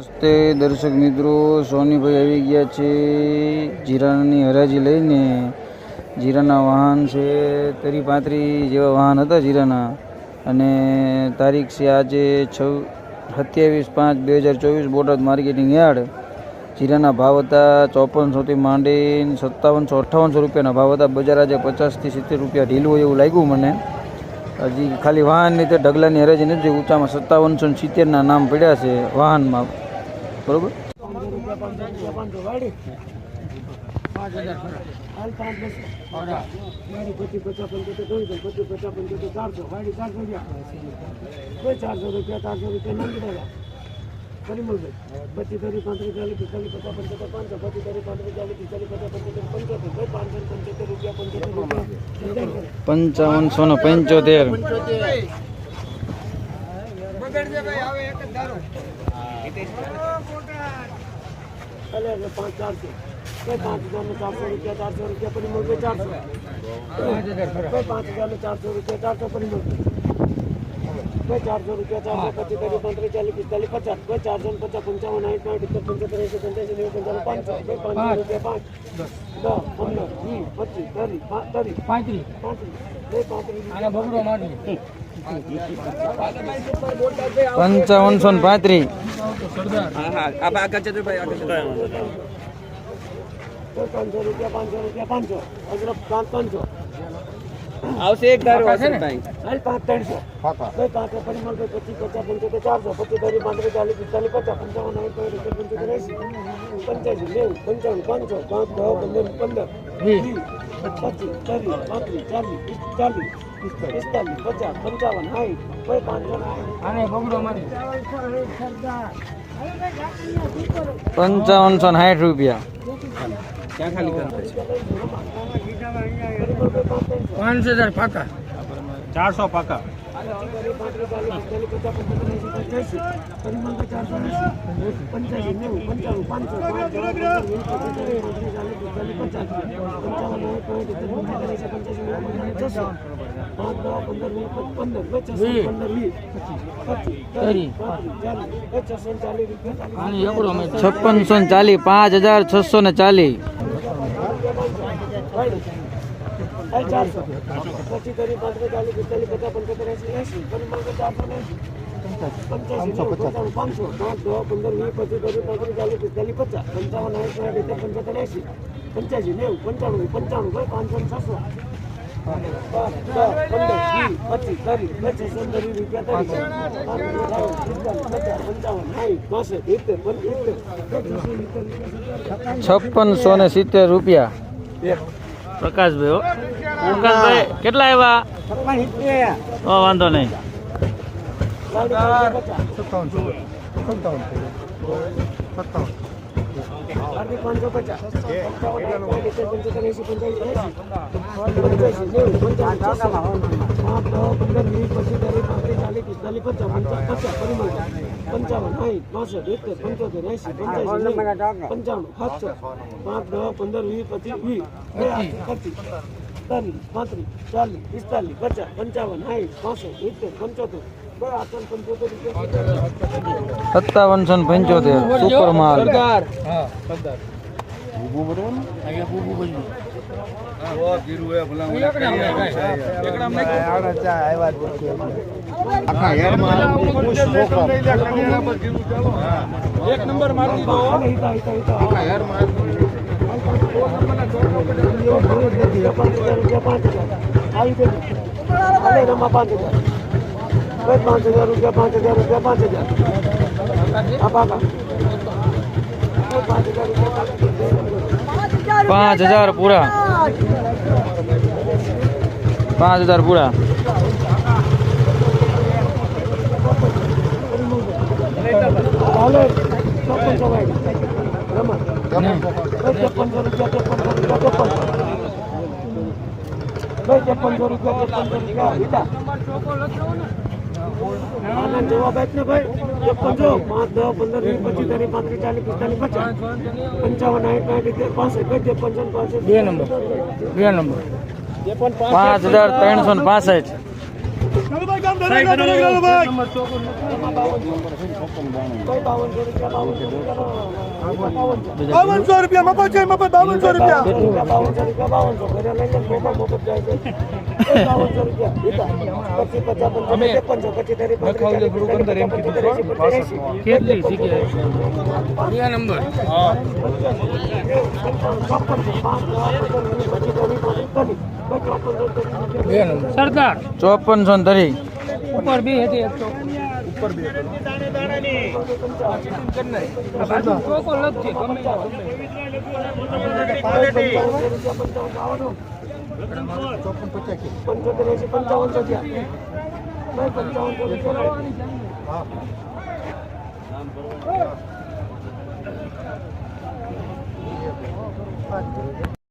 નમસ્તે દર્શક મિત્રો, સોનીભાઈ આવી ગયા છે જીરાની હરાજી લઈને. જીરાના વાહન છે, તરી પાંત્રી જેવા વાહન હતા જીરાના. અને તારીખ છે આજે છ સત્યાવીસ પાંચ બે હજાર ચોવીસ બોટાદ માર્કેટિંગ યાર્ડ. જીરાના ભાવ હતા ચોપનસોથી માંડીને સત્તાવનસો, અઠ્ઠાવનસો રૂપિયાના ભાવ હતા. બજાર આજે પચાસથી સિત્તેર રૂપિયા ઢીલું હોય એવું લાગ્યું મને. હજી ખાલી વાહનની તે ઢગલાની હરાજી નથી ઊંચામાં સત્તાવનસો સિત્તેરના નામ પડ્યા છે વાહનમાં. બરોબર? ચારસો રૂપિયા ચારસો રૂપિયા નંદ પરિમલભાઈ પચીસ તારીખ પાંત્રીસ ચાલીસ પિસ્તાલીસ પચાસ પંચોતેર પાંચસો પચીસ તારીખ પાંત્રીસ ચાલીસ પિસ્તાલીસ પચાસ પંચોતેર પંચોતેર પાંચસો પંચોતેર રૂપિયા પંચોતેર રૂપિયા પંચાવનસો ને પંચોતેર. અલે એટલે પાંચ ચારસો કોઈ પાંચ હજાર ને ચારસો રૂપિયા ચારસો રૂપિયા પરિમલભાઈ ચારસો કોઈ પાંચ હજાર ને ચારસો રૂપિયા ચારસો પરિમલભાઈ કોઈ ચારસો રૂપિયા ચારસો પચીસ તારીખ પાંત્રીસ ચાલીસ પિસ્તાલીસ પચાસ કોઈ ચારસો ને પચાસ પંચાવન સાઠ પાંચ સિત્તેર પંચોતેર એંસી પંચ્યાસી નેવું પંચાવન પાંચસો કોઈ પાંચસો રૂપિયા પાંચ દસ પંદર વીસ પચીસ ત્રીસ ત્રીસ પાંત્રીસ પાંત્રીસ કોઈ પાંત્રીસ પંચાવનસો ને પાંત્રીસ કોઈ પાંચસો રૂપિયા પાંચસો રૂપિયા પાંચસો. પાંચસો આવશે એક ધારો ભાઈ. હાલ પાંચ ત્રણસો. ભાઈ પાંચ પરિમળ કોઈ પચીસ પચાસ પંચોતેર ચારસો. પચીસ તારીખ પાંત્રીસ ચાલીસ પિસ્તાલીસ પચાસ પંચાવન સિત્તેર પંચોતેર પંચ્યાસી નેવું પંચાવન પાંચસો પાંચ દસ પંદર પંદર વીસ. પચીસ ચાલીસ પાંત્રીસ ચાલીસ ચાલીસ પિસ્તાલીસ પચાસ પંચાવન સાઠ કોઈ પાંચસો પંચાવનસો સાઠ રૂપિયા. ક્યાં ખાલી કરો પાંચસો હજાર પાકા. ચારસો પાકા. પંચાવન. પાંચ દસ પંદર વીસ પંદર પચાસ પંદર વીસ પચીસ ત્રીસ છપ્પનસો ને ચાલીસ પાંચ હજાર છસો ને ચાલીસ પચીસ પચાસ પાંચસો પાંચ દસ પંદર વીસ પચીસ તારીખ પાંત્રીસ ચાલીસ પિસ્તાલીસ પચાસ પંચાવન સાઠ પંચોતેર એસી પંચ્યાસી નેવું પંચાણું પંચાણું ભાઈ પાંચસો છસો છપ્પનસો ને સિત્તેર રૂપિયા. પ્રકાશભાઈ હો. પ્રકાશભાઈ કેટલા આવ્યા? ઓ વાંધો નહીં. પાંચસો પચાસ. પંચોતેર એંસી પંચ્યાસી નેવું પાંચ પંદર વીસ પછી તારીખ પાંત્રીસ ચાલીસ પિસ્તાલીસ પચાસ પંચાવન પચાસ પરિમળ પંચાવન સાઠ બાસઠ સિત્તેર પંચોતેર એંસી પંચ્યાસી પંચાણું સાતસો. પાંચ દસ પંદર વીસ પચીસ વીસ પચીસ. ત્રીસ પાંત્રીસ ચાલીસ પિસ્તાલીસ પચાસ પંચાવન સાઠ બાસઠ સિત્તેર પંચોતેર બસ આટલા પંચોતેર રૂપિયા સત્તાવનસો ને પંચોતેર સુપર માલ એક નંબર મારી દીધો પાંચ હજાર રૂપિયા પાંચ હજાર રૂપિયા પાંચ હજાર. પાકા. પાંચ હજાર રૂપિયા પાંચ હજાર પૂરા. પાંચ હજાર પૂરા. રૂપિયા જવાબ આપ ભાઈ ભાઈ પંજો પાંચ દસ પંદર વીસ પચીસ તારીખ પાંત્રીસ ચાલીસ પિસ્તાલીસ પચાસ. પંચાવન સાઠ સાઠ પાસઠ કઈ પંચાવન પાસે બે નંબર બે નંબર. પાંચ હજાર ત્રણસો ને પાસઠ. બાવનસો રૂપિયા બાવનસો રૂપિયા બાવનસો રૂપિયા મફત છે મફત બાવનસો રૂપિયા બાવનસો રૂપિયા બાવનસો ઘરે લઈને મોટા મફત જાય છે બાવનસો રૂપિયા. દીધા પચીસ પંચાવન ત્રેપનસો પછી એંસી કેટલી જગ્યાએ? નંબર. સરદાર. ચોપનસો ને તરી ઉપર બી હતી એક ચોકો પંચોતેર એસી થયા